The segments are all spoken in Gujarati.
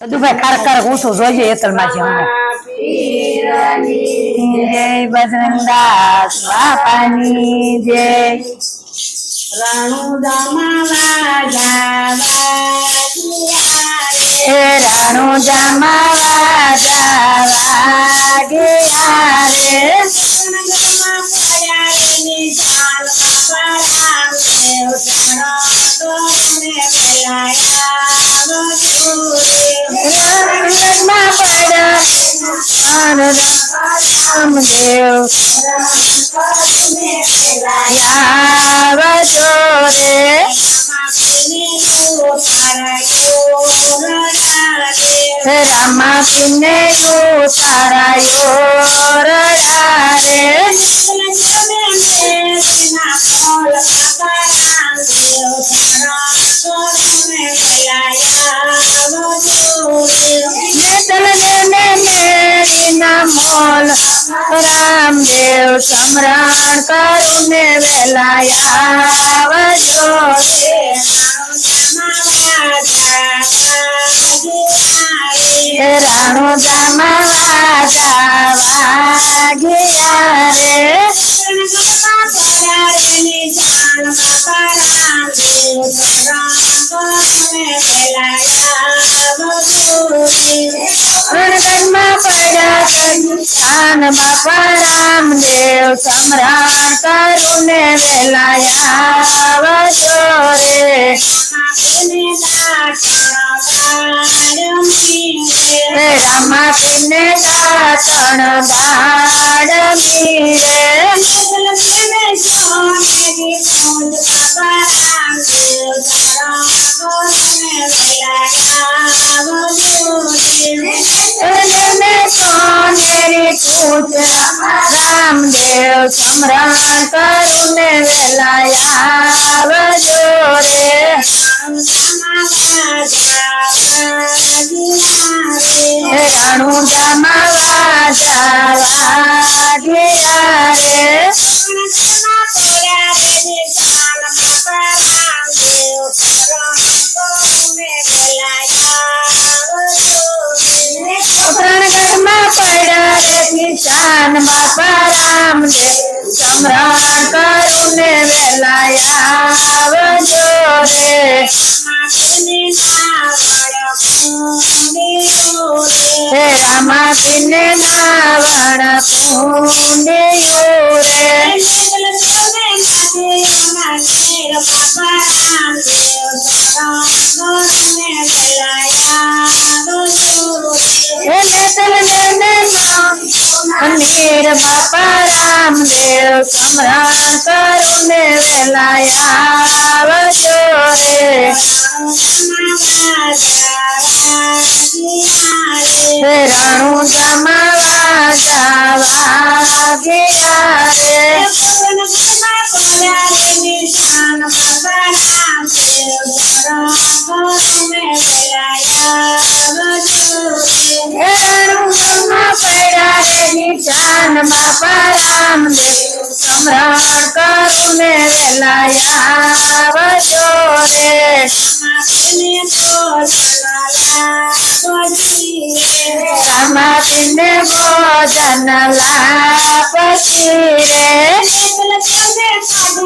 દુભાઈ ખારક ખારક ઓછું જોઈએ એતલમાંથી અમને જય બજરંગદાસ બાપાની જય. રાણુ જમાવા રામદેવ આવજો રે રામા પિને ઉતારાયો રડા રે ને મેરી ના મોલ રામદેવ સમરણ કરુને વેલાયા આવજો રે હે રાણો જમાવા જાવા ગયા રે રણગઢમાં પડ્યા સ્થાન બાપા રામદેવ સમ્રાટ કરુને વેલાયા રે રામા પિને દાતણ બાળ સમરણ કરુને વેલાયા આવજો રે હે કિસાન બાપા રામદેવ સમરણ કરુને વેલાયા આવજો રે. હે રામા પિને નાવણ પુંડિયું રે. ને અમીર બાપા રામદેવ સમરણ કરુને વેલાયા આવજો રે રાણુ જમાવા જાવા હે રાણુ જમા પડ્યા રે નિશાન બાપા રામદેવ સમરણ કરુને વેલાયા આવજો રે રામા પિંડે ભોજન લાપસી રે હે નેત્ર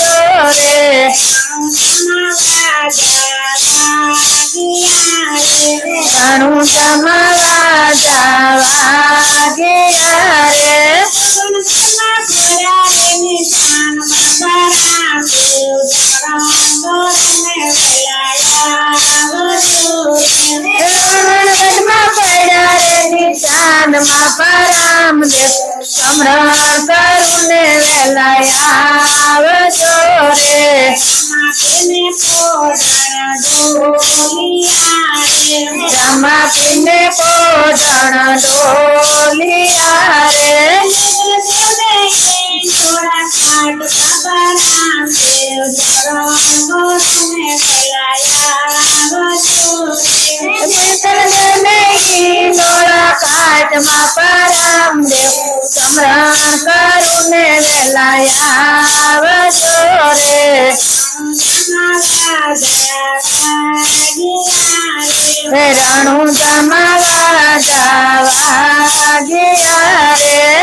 હમણાં કરુને વેલાયા ચોરે માટીને પોતાના ડોલિયા રે માટીને પોતાના ડોલિયા રે છોડા કાટ બાબા દેવ ધરો સુને ફેલાયા ચોરે મંતર નહીં નોરા કાટમાં પરા સમરણ કરું ને વેલા આવજો રે. રણું જમાવા જવા ગયા રે.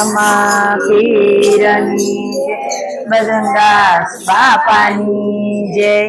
રમા પીરની જય બજરંગદાસ બાપાની જય.